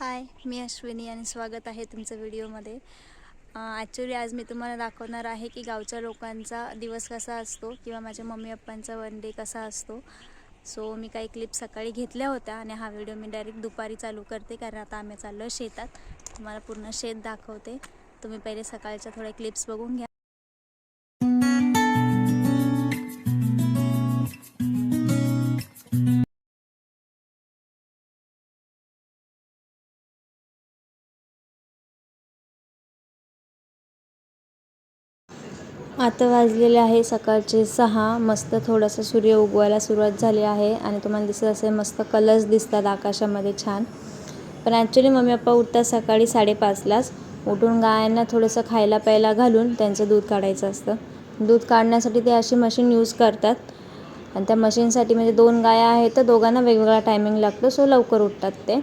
हाय मी अश्विनी आणि स्वागत आहे तुमचं व्हिडिओमध्ये. ॲक्च्युली आज मी तुम्हाला दाखवणार आहे की गावच्या लोकांचा दिवस कसा असतो किंवा माझ्या मम्मी पप्पांचा वन डे कसा असतो. सो मी काही क्लिप सकाळी घेतल्या होत्या आणि हा व्हिडिओ मी डायरेक्ट दुपारी चालू करते कारण आता आम्ही चाललो शेतात. तुम्हाला पूर्ण शेत दाखवते. तुम्ही पहिले सकाळच्या थोड्या क्लिप्स बघून घ्या. आता वाजलेले आहे सकाळचे सहा. मस्त थोडासा सूर्य उगवायला सुरुवात झाली आहे आणि तुम्हाला दिसत असेल मस्त कलर्स दिसतात आकाशामध्ये छान. पण ॲक्च्युली मम्मी पप्पा उठतात सकाळी साडेपाचलाच. उठून गायांना थोडंसं खायला प्यायला घालून त्यांचं दूध काढायचं असतं. दूध काढण्यासाठी ते अशी मशीन यूज करतात. आणि त्या मशीनसाठी म्हणजे दोन गाया आहेत तर दोघांना वेगवेगळा टायमिंग लागतो सो लवकर उठतात ते.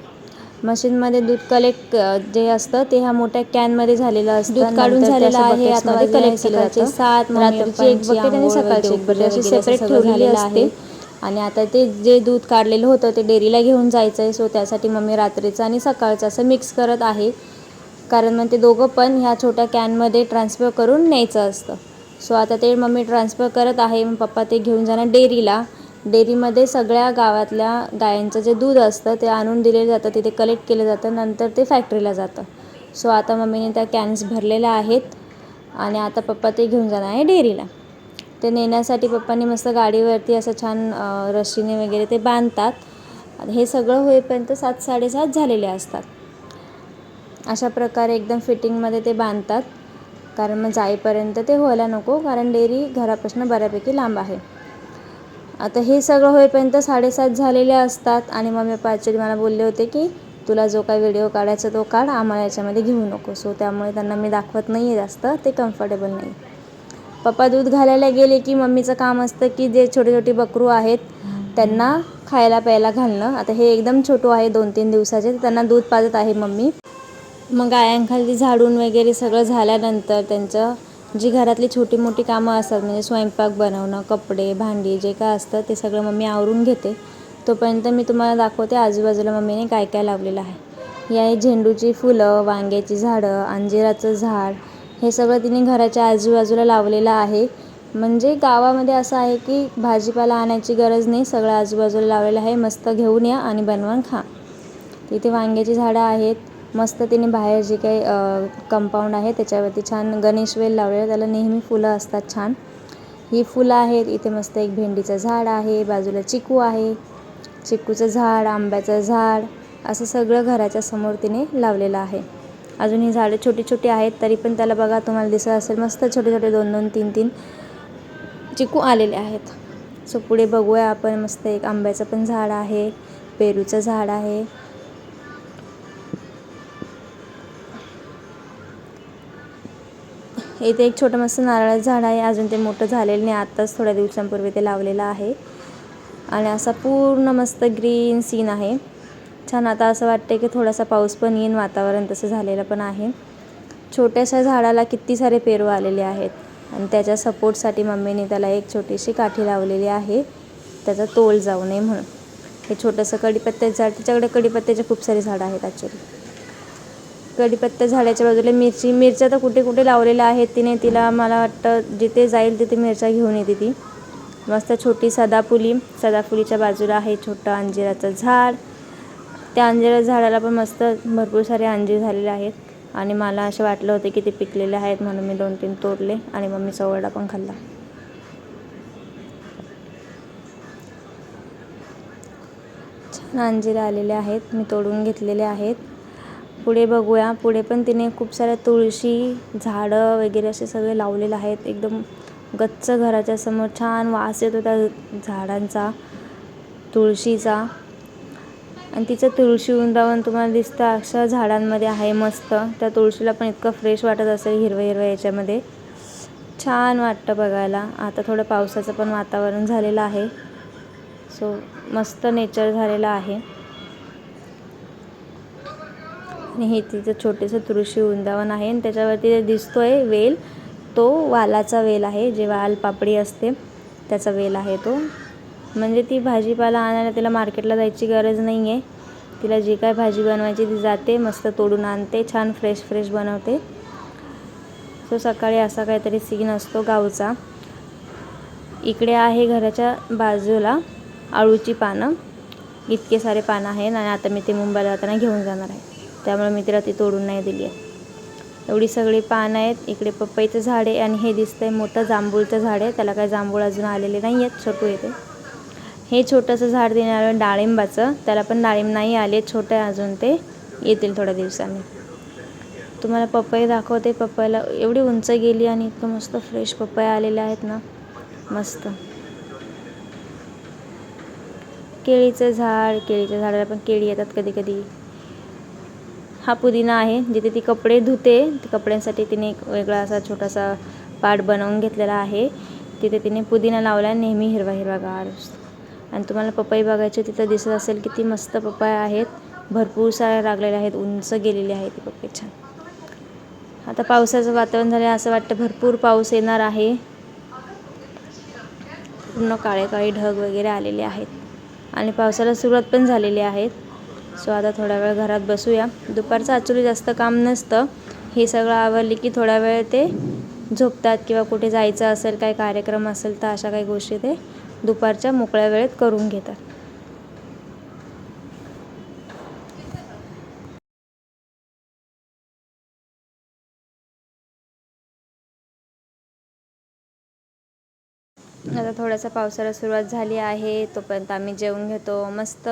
मशीनमध्ये दूध कलेक्ट जे असतं ते ह्या मोठ्या कॅनमध्ये झालेलं असतं. दूध काढून झालेलं आहे आता कलेक्ट केलं जातं. सात रात्रीची एक बकेट आणि सकाळची एक बकेट अशी सेपरेट ठेवलेली असते. आणि आता ते जे दूध काढलेलं होतं ते डेअरीला घेऊन जायचं आहे सो त्यासाठी मम्मी रात्रीचं आणि सकाळचं असं मिक्स करत आहे. कारण मग ते दोघं पण ह्या छोट्या कॅनमध्ये ट्रान्सफर करून न्यायचं असतं. सो आता ते मम्मी ट्रान्सफर करत आहे मग पप्पा ते घेऊन जाणार डेअरीला. डेअरीमध्ये सगळ्या गावातल्या गायांचं जे दूध असतं ते आणून दिलेलं जातं तिथे कलेक्ट केलं जातं नंतर ते फॅक्टरीला जातं. सो आता मम्मीने त्या कॅन्स भरलेल्या आहेत आणि आता पप्पा ते घेऊन जाणार आहे डेअरीला. ते नेण्यासाठी पप्पांनी मस्त गाडीवरती असं छान रशीने वगैरे ते बांधतात. हे सगळं होईपर्यंत सात साडेसात झालेले असतात. अशा प्रकारे एकदम फिटिंगमध्ये ते बांधतात. कारण मग जाईपर्यंत ते व्हायला नको कारण डेअरी घरापासून बऱ्यापैकी लांब आहे. आता हे सगळं होईपर्यंत साडेसात झालेले असतात. आणि मम्मी पप्पा ॲक्च्युली मला बोलले होते की तुला जो काय व्हिडिओ काढायचा तो काढ आम्हाला याच्यामध्ये घेऊ नको. सो त्यामुळे त्यांना मी दाखवत नाही आहे जास्त ते कम्फर्टेबल नाही पप्पा दूध घालायला गेले की मम्मीचं काम असतं की जे छोटे छोटे बकरू आहेत त्यांना खायला प्यायला घालणं. आता हे एकदम छोटू आहे दोन तीन दिवसाचे त्यांना दूध पाजत आहे मम्मी. मग गायांखाली झाडून वगैरे सगळं झाल्यानंतर त्यांचं जी घरातली छोटी मोठी कामं असतात म्हणजे स्वयंपाक बनवणं कपडे भांडी जे काय असतं ते सगळं मम्मी आवरून घेते. तोपर्यंत मी तुम्हाला दाखवते आजूबाजूला मम्मीने काय काय लावलेलं आहे. या झेंडूची फुलं वांग्याची झाडं अंजिराचं झाड हे सगळं तिने घराच्या आजूबाजूला लावलेलं आहे. म्हणजे गावामध्ये असं आहे की भाजीपाला आणायची गरज नाही सगळं आजूबाजूला लावलेलं आहे. मस्त घेऊन या आणि बनवून खा. तिथे वांग्याची झाडं आहेत. मस्त तिने बाहेर जे काही कंपाऊंड आहे त्याच्यावरती छान गणेश वेल लावलेलं त्याला नेहमी फुलं असतात छान. ही फुलं आहेत. इथे मस्त एक भेंडीचं झाड आहे. बाजूला चिकू आहे. चिकूचं झाड आंब्याचं झाड असं सगळं घराच्या समोर तिने लावलेलं आहे. अजून ही झाडं छोटी छोटी आहेत. तरी पण त्याला बघा तुम्हाला दिसत असेल मस्त छोटे छोटे दोन दोन तीन तीन चिकू आलेले आहेत. सो पुढे बघूया आपण. मस्त एक आंब्याचं पण झाड आहे. पेरूचं झाड आहे. इथे एक छोटं मस्त नारळाचं झाड आहे. अजून ते मोठं झालेलं नाही. आत्ताच थोड्या दिवसांपूर्वी ते लावलेलं आहे. आणि असा पूर्ण मस्त ग्रीन सीन आहे. छान आता असं वाटतं की थोडासा पाऊस पण येईन. वातावरण तसं झालेलं पण आहे. छोट्याशा झाडाला किती सारे पेरू आलेले आहेत. आणि त्याच्या सपोर्टसाठी मम्मीने त्याला एक छोटीशी काठी लावलेली आहे. त्याचा तोल जाऊ नये म्हणून. हे छोटंसं कडीपत्त्याचं झाड त्याच्याकडे कडीपत्त्याचे खूप सारे झाडं आहेत ॲक्च्युली कढीपत्ता झाडाच्या बाजूला मिरची मिरच्या तर कुठे कुठे लावलेल्या आहेत तिने तिला मला वाटतं जिथे जाईल तिथे मिरच्या घेऊन येते ती. मस्त छोटी सदाफुली सदाफुलीच्या बाजूला आहे छोटं अंजिराचं झाड. त्या अंजिरा झाडाला पण मस्त भरपूर सारे अंजीर झालेले आहेत आणि मला असं वाटलं होतं की ते पिकलेले आहेत म्हणून मी दोन तीन तोडले आणि मग मी चवडा पण खाल्ला. छान अंजीर आलेले आहेत मी तोडून घेतलेले आहेत. पुढे बघूया. पुढे पण तिने खूप साऱ्या तुळशी झाडं वगैरे असे सगळे लावलेले आहेत. एकदम गच्च घराच्या समोर छान वास येतो त्या झाडांचा तुळशीचा. आणि तिचं तुळशी वृंदावन तुम्हाला दिसतं अशा झाडांमध्ये आहे मस्त. त्या तुळशीला पण इतकं फ्रेश वाटत असेल हिरवं हिरवं याच्यामध्ये. छान वाटतं बघायला. आता थोडं पावसाचं पण वातावरण झालेलं आहे. सो मस्त नेचर झालेलं आहे. आणि हे तिचं छोटेसं तुळशी वृंदावन आहे आणि त्याच्यावरती दिसतो आहे वेल तो वालाचा वेल आहे जे वाल पापडी असते त्याचा वेल आहे तो. म्हणजे ती भाजीपाला आणायला तिला मार्केटला जायची गरज नाही आहे तिला जी काय भाजी बनवायची ती जाते मस्त तोडून आणते छान फ्रेश फ्रेश बनवते. सो सकाळी असा काहीतरी सीन असतो गावचा. इकडे आहे घराच्या बाजूला आळूची पानं. इतके सारे पानं आहेत आणि आता मी ते मुंबईला जाताना घेऊन जाणार आहे. त्यामुळे मी तिला ती तोडून नाही दिली आहे. एवढी सगळी पानं आहेत. इकडे पपईचं झाड आहे आणि हे दिसतंय मोठं जांभूळचं झाड आहे. त्याला काही जांभूळ अजून आलेले नाही आहेत. छोटू येते. हे छोटंसं झाड देणार डाळिंबाचं त्याला पण डाळिंब नाही आले. छोटं आहे अजून ते. येतील थोड्या दिवसांनी. तुम्हाला पपई दाखवते. पपईला एवढी उंच गेली आणि इतकं मस्त फ्रेश पपई आलेले आहेत ना. मस्त. केळीचं झाड केळीच्या झाडाला पण केळी येतात कधी कधी. हा पुदिना आहे जिथे ती कपडे धुते. कपड्यांसाठी तिने एक वेगळा असा छोटासा पाट बनवून घेतलेला आहे. तिथे तिने पुदिना लावला आहे नेहमी हिरवा हिरवा गार. असतो आणि तुम्हाला पपई बघायची तिथं दिसत असेल किती मस्त पपया आहेत. भरपूर साऱ्या लागलेल्या आहेत उंच गेलेले आहेत ती पपई छान. आता पावसाचं वातावरण झालं असं वाटतं भरपूर पाऊस येणार आहे. पूर्ण काळे काळे ढग वगैरे आलेले आहेत. आणि पावसाला सुरुवात पण झालेली आहे. सो आता थोडा वेळ घरात बसूया. दुपारचं ॲक्च्युली जास्त काम नसतं. हे सगळं आवरली की थोडा वेळ ते झोपतात किंवा कुठे जायचं असेल काही कार्यक्रम असेल तर अशा काही गोष्टी ते दुपारच्या मोकळ्या वेळेत करून घेतात. आता थोडासा पावसाला सुरुवात झाली आहे. तोपर्यंत आम्ही जेवून घेतो. मस्त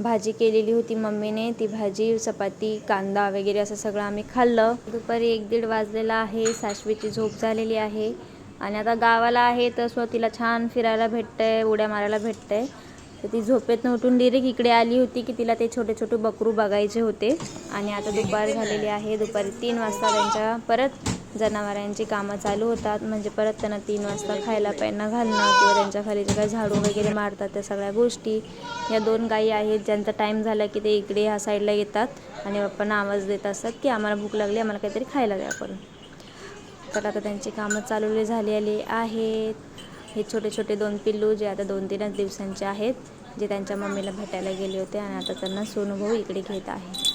भाजी केलेली होती मम्मीने. ती भाजी चपाती कांदा वगैरे असं सगळं आम्ही खाल्लं. दुपारी एक दीड वाजलेला आहे. साशवीची झोप झालेली आहे. आणि आता गावाला आहे तर स्व तिला छान फिरायला भेटतंय उड्या मारायला भेटतंय. तर ती झोपेतनं उठून डिरेक्ट इकडे आली होती की तिला ते छोटे छोटे बकरू बघायचे होते. आणि आता दुपार झालेली आहे. दुपारी तीन वाजता त्यांच्या परत जनावरांची कामं चालू होतात. म्हणजे परत त्यांना तीन वाजता खायला प्यायला घालणं किंवा त्यांच्या खाली जे काही झाडू वगैरे मारतात त्या सगळ्या गोष्टी. या दोन गायी आहेत ज्यांचा टाईम झाला की ते इकडे ह्या साईडला येतात आणि बाप्पांना आवाज देत असतात की आम्हाला भूक लागली आम्हाला काहीतरी खायला द्या करून तर आता त्यांची कामं चालवली झालेली आहेत. हे छोटे छोटे दोन पिल्लू जे आता दोन तीनच दिवसांचे आहेत जे त्यांच्या मम्मीला भेटायला गेले होते आणि आता त्यांना सोनूभाऊ इकडे घेत आहे.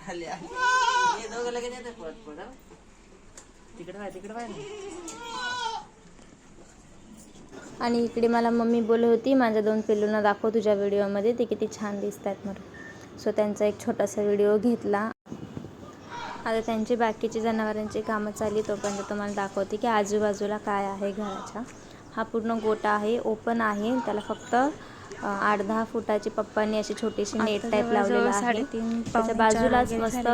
हे दोघं लगेच येतात पळत पळत तिकडे वाय तिकडे वाय आणि इकडे मला मम्मी बोलत होती माझ्या दोन पिल्लूंना दाखव तुझ्या व्हिडिओमध्ये ते किती छान दिसत आहेत म्हणून. सो त्यांचा एक छोटासा व्हिडिओ घेतला. आता त्यांची बाकीची जनावरांची कामं चालली तोपर्यंत तुम्हाला दाखवते की आजूबाजूला काय आहे घराच्या. हा पूर्ण गोटा आहे ओपन आहे त्याला फक्त आठ दहा फुटाची पप्पांनी अशी छोटीशी नेट टाईप लावलेलं आहे. त्याच्या बाजूलाच मस्त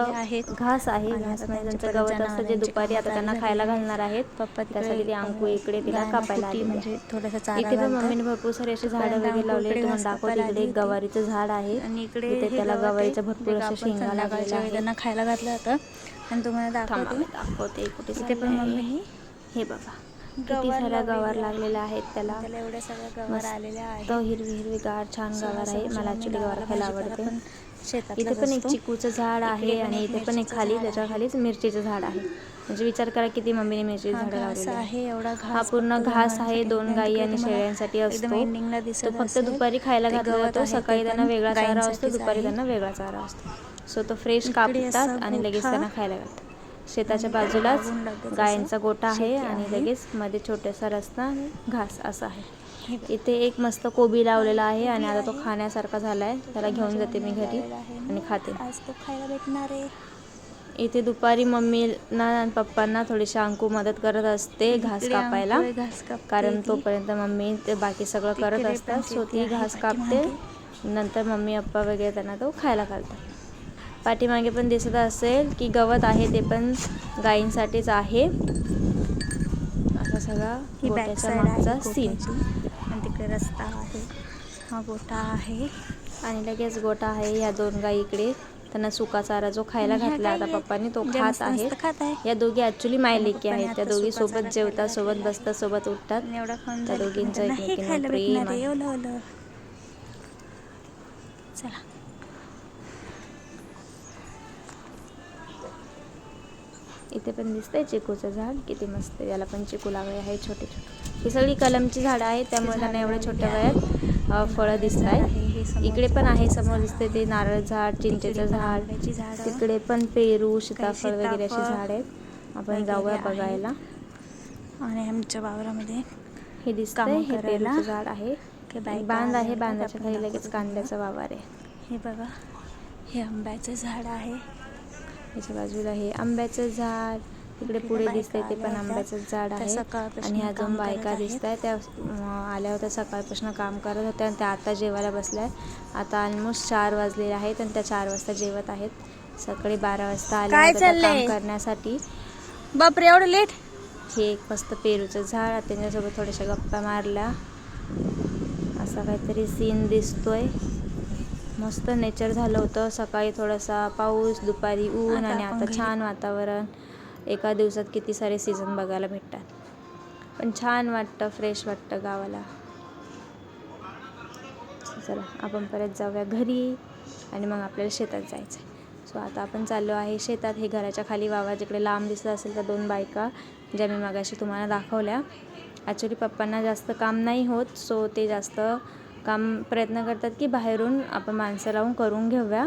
घास आहे. घास म्हणजे त्यांचं गवत असतं जे दुपारी आता त्यांना खायला घालणार आहेत. त्यासाठी ती अंकू इकडे तिला कापायला आली म्हणजे थोडासा इथे पण मम्मीने भरपूर सारे असे झाडं वगैरे लावले तुम्हाला दाखवते इकडे एक गवारीचं झाड आहे. आणि इकडे इथे त्याला. गवारीच्या भरपूर अशा आपण शेंगा आहेत त्यांना खायला घातलं होतं. आणि तुम्हाला दाखवते. दाखवते कुठे इथे पण. मम्मीने हे बघा. किती गवार साऱ्या गवार लागलेल्या आहेत त्याला. त्याला एवढ्या सगळ्या गवार आलेल्या आहेत. हिरवी हिरवी गार छान गवार आहे. मला ऍक्च्युली गवार खायला आवडते. शेतात इथे पण एक चिकूचं झाड आहे आणि इथे पण एक खाली त्याच्या खालीच मिरचीचं झाड आहे. म्हणजे विचार करा किती मम्मीने मिरची झाडं लावलेली आहे. एवढा हा पूर्ण घास आहे. दोन गायी आणि शेळ्यांसाठी असतो. तो फक्त. दुपारी खायला ते घातला जातो ते सकाळी त्यांना वेगळा चारा असतो दुपारी. त्यांना वेगळा चारा असतो. सो तो फ्रेश कापतात आणि लगेच त्यांना खायला घालतात. शेताच्या बाजूलाच गायींचा गोठा आहे आणि. लगेच मध्ये छोटासा रस्ता आणि घास असा आहे. इथे एक मस्त कोबी लावलेला आहे आणि आता तो खाण्यासारखा झाला आहे त्याला घेऊन जाते मी घरी आणि खाते. आज तो खायला भेटणार आहे. इथे दुपारी मम्मीना आणि पप्पांना थोडीशी अंकू मदत करत असते घास कापायला. घास कारण ती. तोपर्यंत मम्मी ते बाकी सगळं करत असतात. सो ती घास कापते. नंतर मम्मी पप्पा वगैरे त्यांना तो खायला घालतात. पाठीमागे पण दिसत असेल की गवत आहे ते पण गायींसाठीच आहे. असा सगळा मागचा सीन. आणि तिकडे रस्ता आहे. हा गोठा आहे. आणि लगेच गोटा आहे या दोन गाई इकडे. त्यांना सुका चारा जो खायला घातला. आता पप्पांनी तो खात आहे या दोघी ॲक्च्युली मायलेकी आहेत. त्या दोघी सोबत जेवतात सोबत बसतात सोबत उठतात. त्या दोघींचं प्रेम चला. इथे पण दिसतंय चिकूचं झाड किती मस्त याला पण चिकू लागले आहे छोटे छोटे. ही सगळी कलमची झाडं आहेत त्यामुळे त्यांना एवढ्या छोट्या वयात फळं दिसत आहेत. इकडे पण आहे समोर दिसते ते नारळ झाड चिंचेचं झाड. तिकडे पण पेरू सीताफळ वगैरे असे झाड आहेत. आपण जाऊया. बघायला. आणि आमच्या वावरामध्ये हे दिसतंय हे पेरूचं झाड आहे. बांध आहे बांधाच्या खाली लगेच कांद्याचा वावर आहे. हे बघा हे आंब्याचं झाड आहे. याच्या बाजूला हे आंब्याचं झाड तिकडे पुढे दिसतंय ते पण. आंब्याचं झाड आहे. आणि ह्या दोन बायका. दिसत आहेत त्या आल्या होत्या सकाळपासून काम करत होत्या आणि त्या आता जेवायला बसल्या आता ऑलमोस्ट चार वाजलेले आहेत आणि त्या चार वाजता जेवत आहेत. सकाळी बारा वाजता आल्या? काम करण्यासाठी. बापरे एवढं लेट हे एक मस्त पेरूचं झाड त्यांच्यासोबत थोड्याशा गप्पा मारल्या. असा काहीतरी सीन दिसतोय. मस्त नेचर झालं होतं. सकाळी थोडासा पाऊस दुपारी ऊन आणि आता छान वातावरण. एका दिवसात किती सारे सीझन बघायला भेटतात. पण छान वाटतं फ्रेश वाटतं गावाला. चला आपण परत जाऊया घरी आणि मग आपल्याला शेतात जायचं आहे सो आता आपण चाललो आहे शेतात. हे घराच्या खाली वावा जिकडे लांब दिसत असेल त्या दोन बायका ज्या मी मागाशी तुम्हाला दाखवल्या. ॲक्च्युली पप्पांना जास्त काम नाही होत. सो ते जास्त काम प्रयत्न करतात की बाहेरून आपण माणसं लावून करून घेऊया.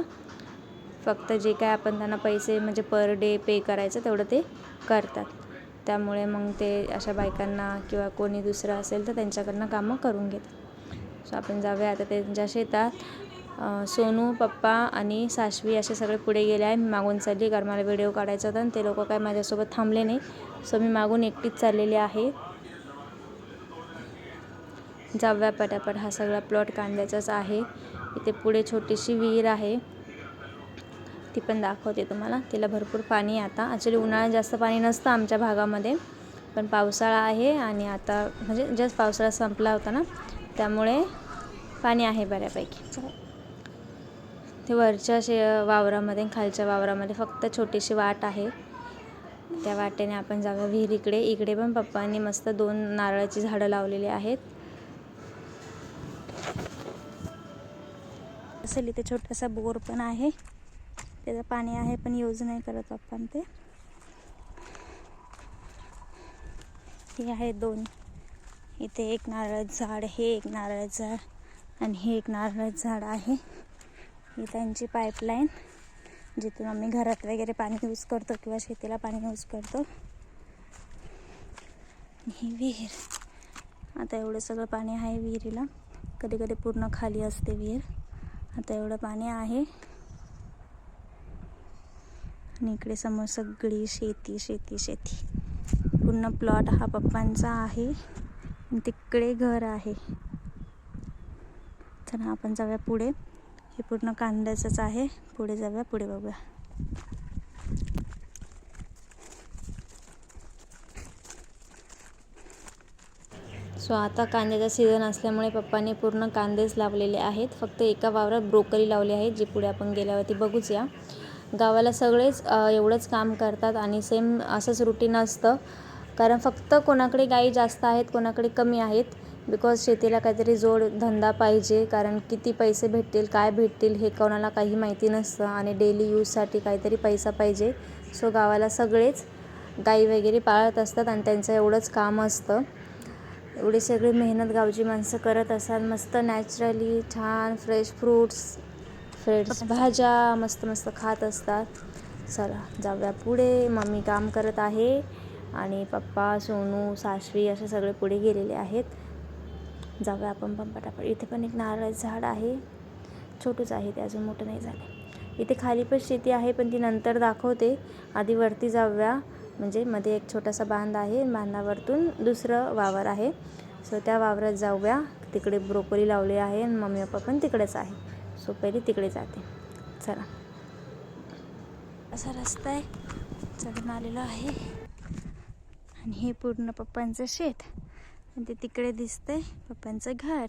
फक्त जे काय आपण त्यांना पैसे म्हणजे पर डे पे करायचं तेवढं ते करतात. त्यामुळे मग ते अशा बायकांना किंवा कोणी दुसरं असेल तर त्यांच्याकडनं कामं करून घेतात. सो आपण जाऊया. आता त्यांच्या शेतात सोनू पप्पा आणि साश्वी असे सगळे पुढे गेले आहे. मी मागून चालली कारण मला व्हिडिओ काढायचा होता आणि ते लोक काय माझ्यासोबत थांबले नाही. सो मी मागून एकटीच चाललेली आहे. जाऊया पटापट. हा सगळा प्लॉट कांद्याचाच आहे. इथे पुढे छोटीशी विहीर आहे. ती पण दाखवते तुम्हाला. तिला भरपूर पाणी आहे आता. ॲक्च्युली उन्हाळ्यात जास्त पाणी नसतं आमच्या भागामध्ये. पण पावसाळा आहे आणि आता म्हणजे जस्ट पावसाळा संपला होता ना त्यामुळे पाणी आहे बऱ्यापैकी. ते वरच्या शे वावरामध्ये खालच्या वावरामध्ये फक्त छोटीशी वाट आहे. त्या वाटेने आपण जाऊया. विहिरीकडे इकडे पण पप्पांनी मस्त दोन नारळाची झाडं लावलेली आहेत. असेल इथे छोटासा बोर पण आहे. त्याचं पाणी आहे पण यूज नाही करत आपण ते. हे आहे दोन. इथे एक नारळ झाड हे एक नारळ झाड आणि हे एक नारळ झाड आहे. ही त्यांची पाईपलाईन जिथून आम्ही घरात वगैरे पाणी यूज करतो किंवा शेतीला पाणी यूज करतो. ही विहीर. आता एवढं सगळं पाणी आहे विहिरीला. कधी कधी पूर्ण खाली असते विहीर. आता एवढं पाणी आहे. आणि इकडे समोर सगळी शेती शेती शेती. पूर्ण प्लॉट हा पप्पांचा आहे. आणि तिकडे घर आहे. चला आपण जाऊया पुढे. हे पूर्ण कांद्याचंच आहे. पुढे जाऊया पुढे बघूया. सो आता कांद्याचा सीझन असल्यामुळे पप्पांनी पूर्ण कांदेच लावलेले आहेत. फक्त एका वावरात ब्रोकली लावली आहे जी पुढे आपण गेल्यावरती बघूच या गावाला सगळेच एवढंच काम करतात आणि सेम असंच रुटीन असतं. कारण फक्त कोणाकडे गायी जास्त आहेत कोणाकडे कमी आहेत. बिकॉज शेतीला काहीतरी जोड धंदा पाहिजे. कारण किती पैसे भेटतील काय भेटतील हे कोणाला काही माहिती नसतं. आणि डेली यूजसाठी काहीतरी पैसा पाहिजे. सो गावाला सगळेच गाई वगैरे पाळत असतात आणि त्यांचं एवढंच काम असतं. एवढी सगळी मेहनत गावची माणसं करत असतात मस्त नॅचरली छान फ्रेश फ्रूट्स फ्रेश भाज्या मस्त मस्त खात असतात. चला जाऊया पुढे. मम्मी काम करत आहे आणि पप्पा सोनू सासवी असे सगळे पुढे गेलेले आहेत. जाऊया आपण पण पटापट. इथे पण एक नारळ झाड आहे. छोटूच आहे ते अजून मोठं नाही झालं इथे खाली पण शेती आहे पण ती नंतर दाखवते. आधी वरती जाऊया. म्हणजे मध्ये एक छोटासा बांध आहे. बांधावरतून दुसरं वावर आहे. सो त्या वावरात जाऊया. तिकडे ब्रोकोली लावली आहे आणि मम्मी पप्पा पण तिकडेच आहे. सो पहिली तिकडे जाते. चला. असा रस्ता आहे. चढून आलेलो आहे. आणि हे पूर्ण पप्पांचं शेत. आणि ते तिकडे दिसतंय पप्पांचं घर.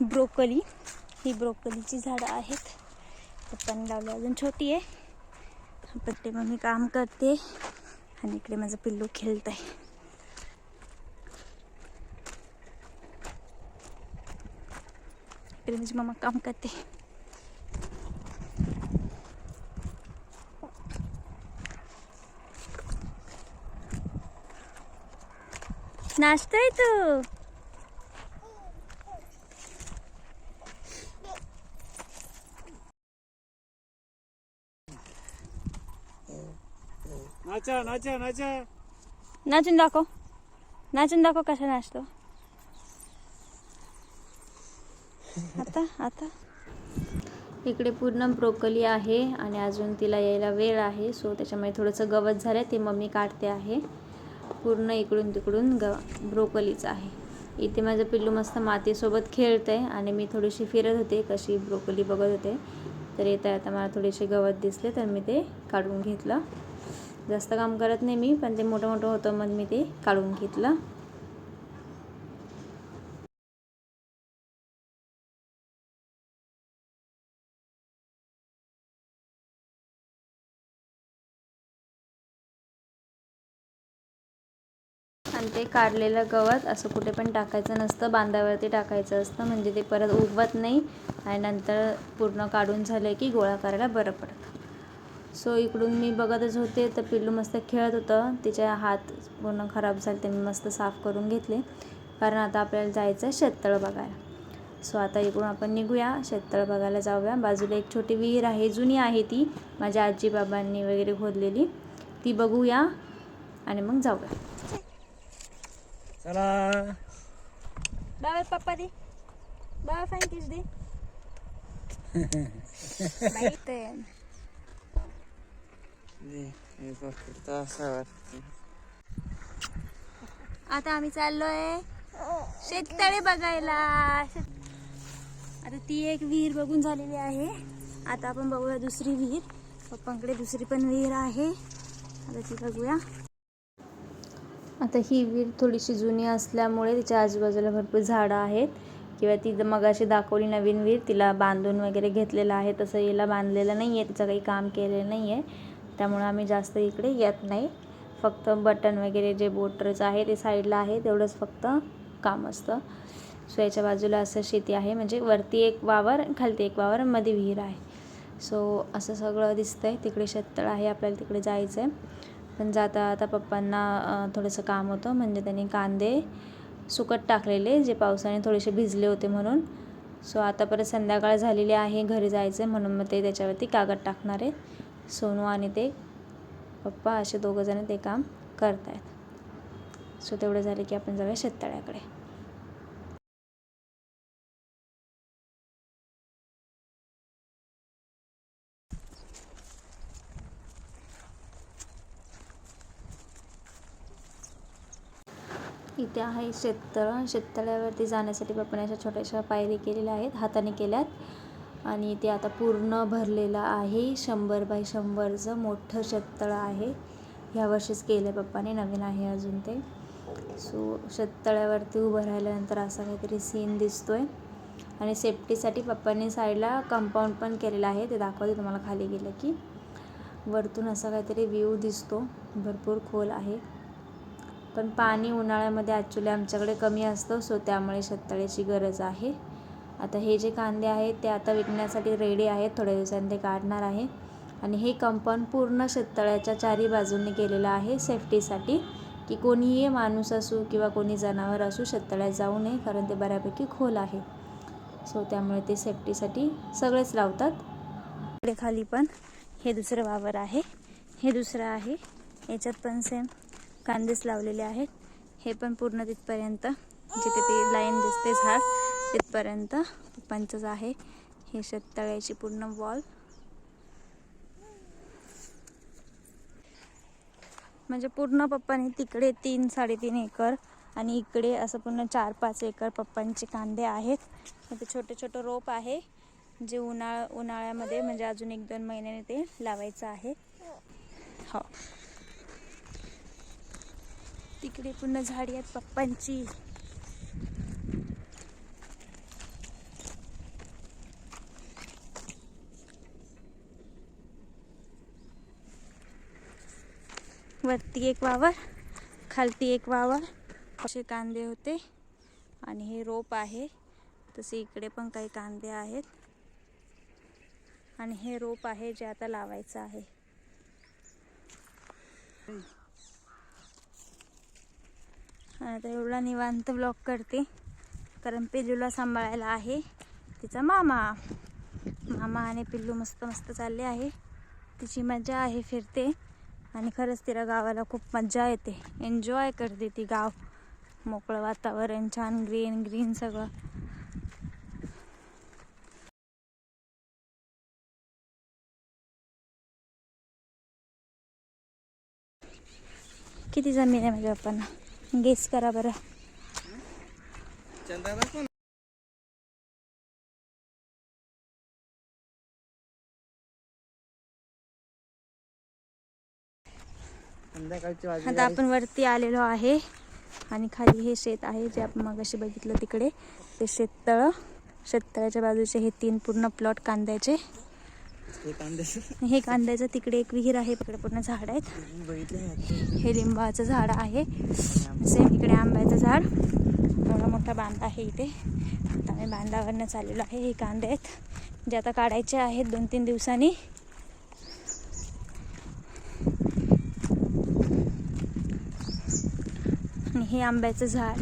ब्रोकली. ही ब्रोकलीची झाडं आहेत. पण लावले अजून छोटी आहे. पण ते मग मी काम करते. आणि इकडे माझं पिल्लू खेळत आहे इकडे माझी मम्मा काम करते. नाश्ता आहे तू. नाचा नाचा नाचा. नाचून दाखव. नाचून दाखव कसा नाचतो. आता आता. इकडे पूर्ण ब्रोकली आहे आणि अजून तिला यायला वेळ आहे सो त्याच्यामुळे थोडंसं गवत झालं ते मम्मी काढते आहे. पूर्ण इकडून तिकडून ग ब्रोकलीच आहे. इथे माझं पिल्लू मस्त मातीसोबत खेळतं आहे आणि मी थोडीशी फिरत होते कशी ब्रोकली बघत होते. तर येता येता मला थोडेसे गवत दिसले तर मी ते काढून घेतलं. जास्त काम करत नाही मी पण ते मोठं मोठं होतं मग मी ते काढून घेतलं. आणि ते काढलेलं गवत असं कुठे पण टाकायचं नसतं बांधावरती टाकायचं असतं म्हणजे ते परत उगवत नाही. आणि नंतर पूर्ण काढून झालं की गोळा करायला बरं पडतं. सो इकडून मी बघतच होते तर पिल्लू मस्त खेळत होतं. तिचे हात पूर्ण खराब झाले ते मी मस्त साफ करून घेतले. कारण आता आपल्याला जायचं आहे शेततळ बघायला. सो आता इकडून आपण निघूया शेततळ बघायला जाऊया. बाजूला एक छोटी विहीर आहे जुनी आहे ती. माझ्या आजी बाबांनी वगैरे खोदलेली. ती बघूया आणि मग जाऊया. चला. बाबा पप्पा दे. बाबा फाईन किस दे. आता आम्ही चाललोय शेततळे बघायला. आता ती एक विहीर बघून झालेली आहे. आता आपण बघूया दुसरी विहीर. पप्पांकडे दुसरी पण विहीर आहे. आता ती बघूया. आता ही विहीर थोडीशी जुनी असल्यामुळे तिच्या आजूबाजूला भरपूर झाडं आहेत. किंवा ती ज- मगाशी दाखवली नवीन विहीर तिला बांधून वगैरे घेतलेलं आहे. तसं हिला बांधलेलं नाही आहे तिचं काही काम केलेलं नाही आहे त्यामुळं आम्ही जास्त इकडे येत नाही. फक्त बटन वगैरे जे बोटरचं आहे ते साईडला आहे तेवढंच फक्त काम असतं. सो याच्या बाजूला असं शेती आहे म्हणजे वरती एक वावर खालती एक वावर मध्ये विहीर आहे. सो असं सगळं दिसतं आहे तिकडे शेततळ आहे आपल्याला तिकडे जायचं आहे पण जाता आता पप्पांना थोडंसं काम होतं म्हणजे त्यांनी कांदे सुकट टाकलेले जे पावसाने थोडेसे भिजले होते म्हणून. सो आता परत संध्याकाळ झालेली आहे घरी जायचं आहे म्हणून मग ते त्याच्यावरती कागद टाकणार आहे सोनू आणि ते पप्पा असे दोघंजण ते काम करत आहेत सो तेवढं झालं की आपण जाऊया शेततळ्याकडे. इथे आहे शेततळ. शेततळ्यावरती जाण्यासाठी पप्पाने अशा छोट्याशा पायरी केलेल्या आहेत हाताने केल्यात. आणि ते आता पूर्ण भरलेलं आहे. शंभर बाय शंभरचं मोठं शेततळं आहे. ह्या वर्षीच केलं आहे पप्पाने नवीन आहे अजून ते. सो शेततळ्यावरती उभं राहिल्यानंतर असा काहीतरी सीन दिसतो आहे आणि सेफ्टीसाठी पप्पांनी साईडला कंपाऊंड पण केलेलं आहे. ते दाखवते तुम्हाला खाली गेलं की. वरतून असा काहीतरी व्ह्यू दिसतो. भरपूर खोल आहे. पण पाणी उन्हाळ्यामध्ये ॲक्च्युली आमच्याकडे कमी असतं. सो त्यामुळे शेततळ्याची गरज आहे. आता हे जे कांदे आहेत ते आता विकण्यासाठी रेडी आहेत. थोड्या दिवसांनी ते काढणार आहे. आणि हे कंपाऊंड पूर्ण शेततळ्याच्या चारी बाजूंनी केलेलं आहे सेफ्टीसाठी की कोणीही माणूस असू किंवा कोणी जनावर असू शेततळ्यात जाऊ नये कारण ते बऱ्यापैकी खोल आहे. सो त्यामुळे ते सेफ्टीसाठी सगळेच लावतात. इकडे खाली पण हे दुसरं वावर आहे. हे दुसरं आहे. याच्यात पण सेम कांदेच लावलेले आहेत. हे पण पूर्ण तिथपर्यंत. जिथे ते लाईन दिसते झाड तिथपर्यंत पप्पांचंच आहे. हे शेततळ्याची पूर्ण वॉल म्हणजे पूर्ण पप्पाने तिकडे तीन साडेतीन एकर आणि इकडे असं पूर्ण चार पाच एकर पप्पांचे कांदे आहेत. ते छोटे छोटे रोप आहे जे उन्हाळा उन्हाळ्यामध्ये म्हणजे अजून एक दोन महिन्याने ते लावायचं आहे. हो. तिकडे पूर्ण झाडी आहेत पप्पांची. वरती एक वावर खालती एक वावर. असे कांदे होते. आणि हे रोप आहे. तसे इकडे पण काही कांदे आहेत. आणि हे रोप आहे जे आता लावायचं आहे. आता एवढा निवांत ब्लॉक करते. कारण पिल्लूला सांभाळायला आहे तिचा मामा. मामा आणि पिल्लू मस्त मस्त चालले आहे. तिची मजा आहे फिरते. आणि खरंच तिला गावाला खूप मजा येते. एन्जॉय करते ती गाव. मोकळं वातावरण छान ग्रीन ग्रीन सगळं. किती जमीन आहे माझ्या पप्पांना गेस करा बरं. आता आपण वरती आलेलो आहे आणि खाली हे शेत आहे जे आपण मगाशी बघितलं तिकडे. ते शेततळं. शेततळ्याच्या बाजूचे हे तीन पूर्ण प्लॉट कांद्याचे. हे कांद्याचं तिकडे एक विहीर आहे. तिकडे पूर्ण झाड आहेत. हे लिंबाचं झाड आहे. सेम इकडे आंब्याचं झाड. एवढा मोठा बांध आहे इथे. आता आम्ही बांधावरनं चाललेलो आहे. हे कांदे आहेत. जे आता काढायचे आहेत दोन तीन दिवसांनी. हे आंब्याचं झाड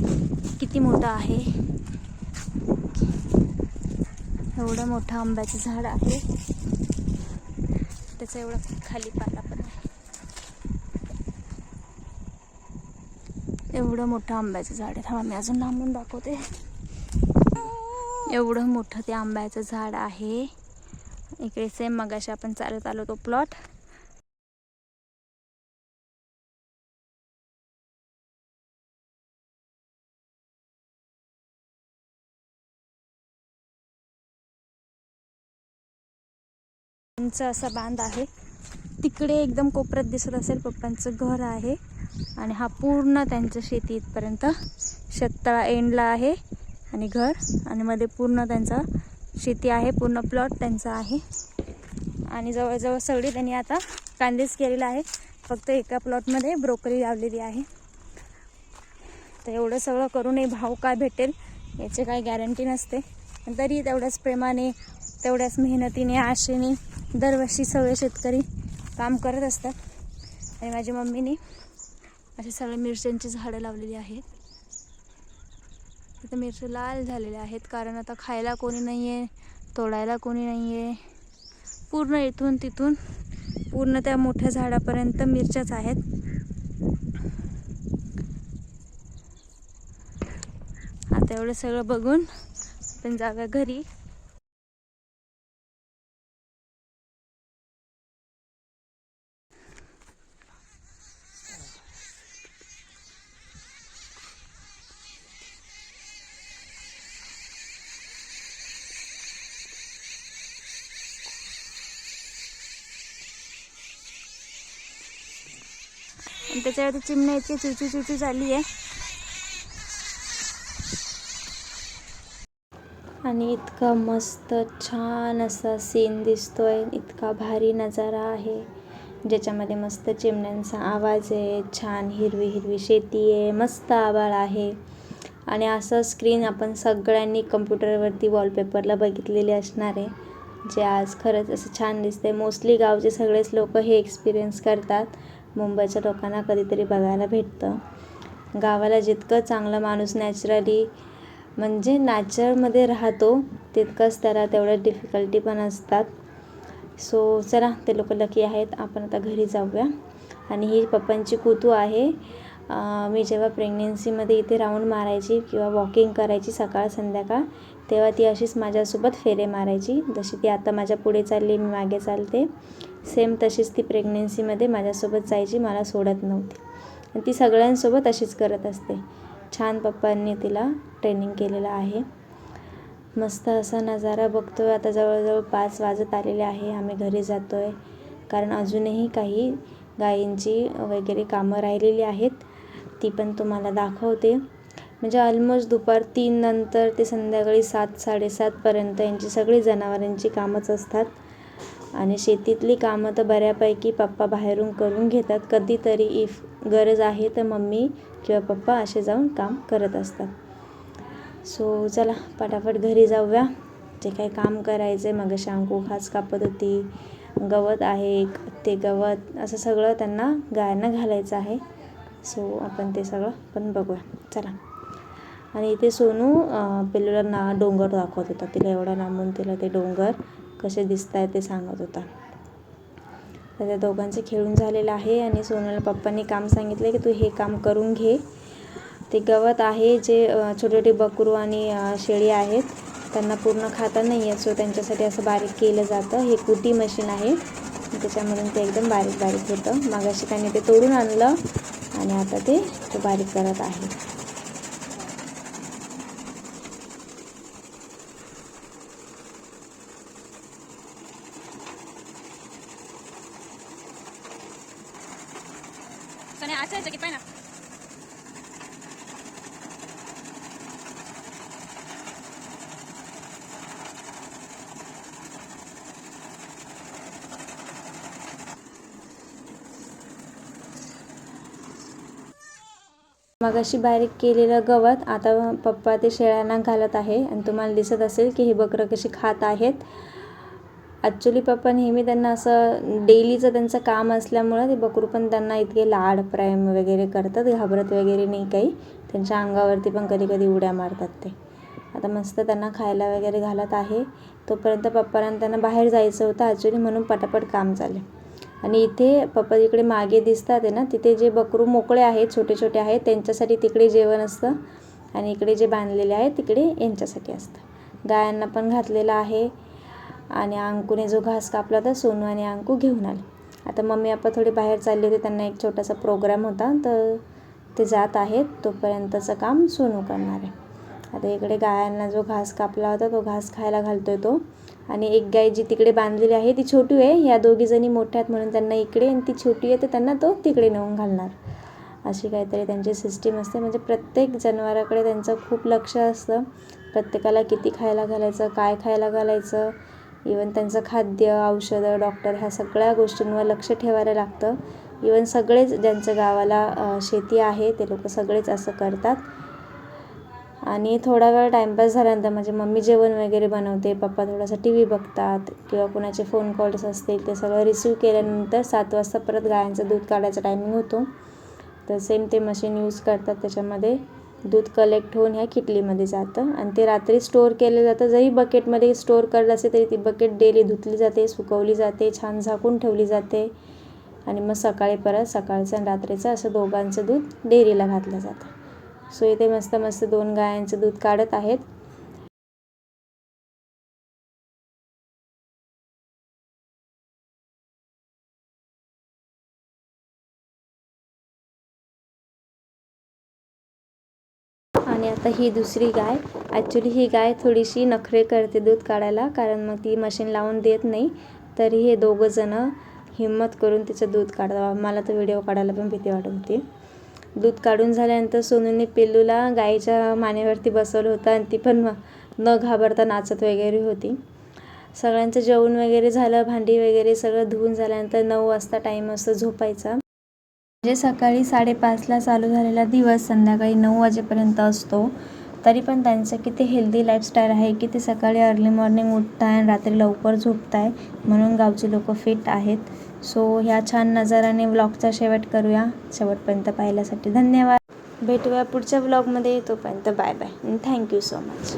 किती मोठं आहे? एवढं मोठं आंब्याचं झाड आहे. त्याचा एवढा खाली पाला पण आहे. एवढं मोठं आंब्याचं झाड आहे. थांबा मी अजून लांबून दाखवते. एवढं मोठं ते आंब्याचं झाड आहे. इकडे सेम मगाशी आपण चालत आलो तो प्लॉट त्यांचं असा बांध आहे. तिकडे एकदम कोपऱ्यात दिसत असेल पप्पांचं घर आहे. आणि हा पूर्ण त्यांचं शेती इथपर्यंत शेततळा एंडला आहे आणि घर. आणि मध्ये पूर्ण त्यांचा शेती आहे पूर्ण प्लॉट त्यांचा आहे. आणि जवळजवळ सगळी त्यांनी आता कांदेच केलेला आहे. फक्त एका प्लॉटमध्ये ब्रोकली लावलेली आहे. तर एवढं सगळं करूनही भाव काय भेटेल याची काही गॅरंटी नसते. तरी तेवढ्याच प्रेमाने तेवढ्याच मेहनतीने आशेने दरवर्षी सगळे शेतकरी काम करत असतात. आणि माझ्या मम्मीने असे सगळे मिरच्यांची झाडं लावलेली आहेत. तिथं मिरच्या लाल झालेल्या आहेत कारण आता खायला कोणी नाही आहे तोडायला कोणी नाही आहे पूर्ण इथून तिथून पूर्ण त्या मोठ्या झाडापर्यंत मिरच्याच आहेत. आता एवढं सगळं बघून आपण जागा घरी त्याच्यावरती चिमण्या इतकी चुचू चुचू झाली आहे. आणि इतका मस्त छान असा सीन दिसतोय. इतका भारी नजारा आहे. ज्याच्यामध्ये मस्त चिमण्यांचा आवाज आहे. छान हिरवी हिरवी शेती आहे. मस्त आभाळ आहे. आणि असं स्क्रीन आपण सगळ्यांनी कम्प्युटरवरती वॉलपेपरला बघितलेली असणार आहे. जे आज खरंच असं छान दिसते मोस्टली गावचे सगळेच लोक हे एक्सपिरियन्स करतात. मुंबईच्या लोकांना कधीतरी बघायला भेटतं. गावाला जितकं चांगलं माणूस नॅचरली म्हणजे नॅचरमध्ये राहतो तितकंच त्याला तेवढ्या डिफिकल्टी पण असतात. सो चला ते लोक लकी आहेत. आपण आता घरी जाऊया. आणि ही पप्पांची कुतू आहे मी जेव्हा प्रेग्नेन्सीमध्ये इथे राऊंड मारायची किंवा वॉकिंग करायची सकाळ संध्याकाळ तेव्हा ती अशीच माझ्यासोबत फेरे मारायची. जशी ती आता माझ्या पुढे चालली मी मागे चालते. सेम तशीच ती प्रेग्नेन्सीमध्ये माझ्यासोबत जायची मला सोडत नव्हती. आणि ती सगळ्यांसोबत अशीच करत असते. छान पप्पांनी तिला ट्रेनिंग केलेलं आहे. मस्त असा नजारा बघतोय. आता जवळजवळ पाच वाजत आलेले आहे. आम्ही घरी जातो आहे कारण अजूनही काही गायींची वगैरे कामं राहिलेली आहेत. ती पण तुम्हाला दाखवते. म्हणजे ऑलमोस्ट दुपार तीन नंतर ते संध्याकाळी सात साडेसातपर्यंत यांची सगळी जनावरांची कामच असतात. आणि शेतीतली कामं तर बऱ्यापैकी पप्पा बाहेरून करून घेतात. कधीतरी इफ गरज आहे तर मम्मी किंवा पप्पा असे जाऊन काम करत असतात. सो चला पटापट घरी जाऊया. जे काही काम करायचं आहे मग शांकू घास कापत होती गवत आहे ते गवत असं सगळं त्यांना गायांना घालायचं आहे. सो आपण ते सगळं पण बघूया. चला. आणि इथे सोनू पिल्लूला ना डोंगर दाखवत होता. तिला एवढा लांबून तिला ते डोंगर कसे दिसत आहे ते सांगत होता. तर त्या दोघांचे खेळून झालेलं आहे आणि सोनूला पप्पांनी काम सांगितलं की तू हे काम करून घे. ते गवत आहे जे छोटे छोटे बकरू आणि शेळी आहेत. त्यांना पूर्ण खाता नाही आहे सो त्यांच्यासाठी असं बारीक केलं जातं. हे कुटी मशीन आहे. त्याच्यामधून ते एकदम बारीक बारीक होतं. मागाशी त्यांनी ते तोडून आणलं आणि आता ते ते बारीक करत आहे आचायचं की पाहिजे मगाशी बारीक केलेलं गवत आता पप्पा ते शेळ्यांना घालत आहे आणि तुम्हाला दिसत असेल की हे बकरं कशी खात आहेत. ॲक्च्युली पप्पा नेहमी त्यांना असं डेलीचं त्यांचं काम असल्यामुळं ते बकरू पण त्यांना इतके लाड प्रेम वगैरे करतात घाबरत वगैरे नाही काही. त्यांच्या अंगावरती पण कधी कधी उड्या मारतात ते. आता मस्त त्यांना खायला वगैरे घालत आहे. तोपर्यंत पप्पांना त्यांना बाहेर जायचं होतं ॲक्च्युली म्हणून पटापट काम चालेल आणि इथे पप्पा इकडे मागे दिसतात आहे ना तिथे जे बकरू मोकळे आहेत छोटे छोटे आहेत त्यांच्यासाठी तिकडे जेवण असतं. आणि इकडे जे बांधलेले आहे तिकडे यांच्यासाठी असतं. गायांना पण घातलेलं आहे. आणि अंकूने जो घास कापला होता सोनू आणि अंकू घेऊन आले. आता मम्मी आपण थोडे बाहेर चालले होते त्यांना एक छोटासा प्रोग्राम होता. तर ते जात आहेत तोपर्यंतचं काम सोनू करणार आहे. आता इकडे गायांना जो घास कापला होता तो घास खायला घालतो आहे तो. आणि एक गाय जी तिकडे बांधलेली आहे ती छोटी आहे. ह्या दोघीजणी मोठ्या आहेत म्हणून त्यांना इकडे आणि ती छोटी आहे तर त्यांना तो तिकडे नेऊन घालणार. अशी काहीतरी त्यांची सिस्टीम असते. म्हणजे प्रत्येक जनावराकडे त्यांचं खूप लक्ष असतं. प्रत्येकाला किती खायला घालायचं काय खायला घालायचं इवन त्यांचं खाद्य औषधं डॉक्टर ह्या सगळ्या गोष्टींवर लक्ष ठेवायला लागतं. इवन सगळेच ज्यांचं गावाला शेती आहे ते लोक सगळेच असं करतात. आणि थोडा वेळ टाईमपास झाल्यानंतर म्हणजे मम्मी जेवण वगैरे बनवते पप्पा थोडासा टी व्ही बघतात किंवा कुणाचे फोन कॉल्स असतील ते सगळं रिसीव केल्यानंतर सात वाजता परत गायांचं दूध काढायचा टायमिंग होतो. तर सेम ते मशीन यूज करतात त्याच्यामध्ये दूध कलेक्ट होऊन ह्या किटलीमध्ये जातं. आणि ते रात्री स्टोअर केलं जातं. जरी बकेटमध्ये स्टोअर करलं असेल तरी ती बकेट डेली धुतली जाते सुकवली जाते छान झाकून ठेवली जाते. आणि मग सकाळी परत सकाळचं आणि रात्रीचं असं दोघांचं दूध डेअरीला घातलं जातं. सो इथे मस्त मस्त दोन गायांचं दूध काढत आहेत. आणि आता ही दुसरी गाय. ॲक्च्युली ही गाय थोडीशी नखरे करते दूध काढायला कारण मग ती मशीन लावून देत नाही. तरी हे दोघंजणं हिंमत करून तिचं दूध काढतात मला तर व्हिडिओ काढायला पण भीती वाटत. होती दूध काढून झाल्यानंतर सोनूने पिल्लूला गाईच्या मानेवरती बसवलं होतं आणि ती पण न घाबरता नाचत वगैरे होती. सगळ्यांचं जेवण वगैरे झालं भांडी वगैरे सगळं धुवून झाल्यानंतर नऊ वाजता टाईम असतो झोपायचा. म्हणजे सकाळी साडेपाचला चालू झालेला दिवस संध्याकाळी नऊ वाजेपर्यंत असतो. तरी पण त्यांचं किती हेल्दी लाईफस्टाईल आहे किती सकाळी अर्ली मॉर्निंग उठताय आणि रात्री लवकर झोपताय म्हणून गावचे लोक फिट आहेत. सो ह्या छान नजाराने व्लॉगचा शेवट करूया. शेवटपर्यंत पाहिल्यासाठी धन्यवाद. भेटूया पुढच्या व्लॉगमध्ये तोपर्यंत bye bye thank you so much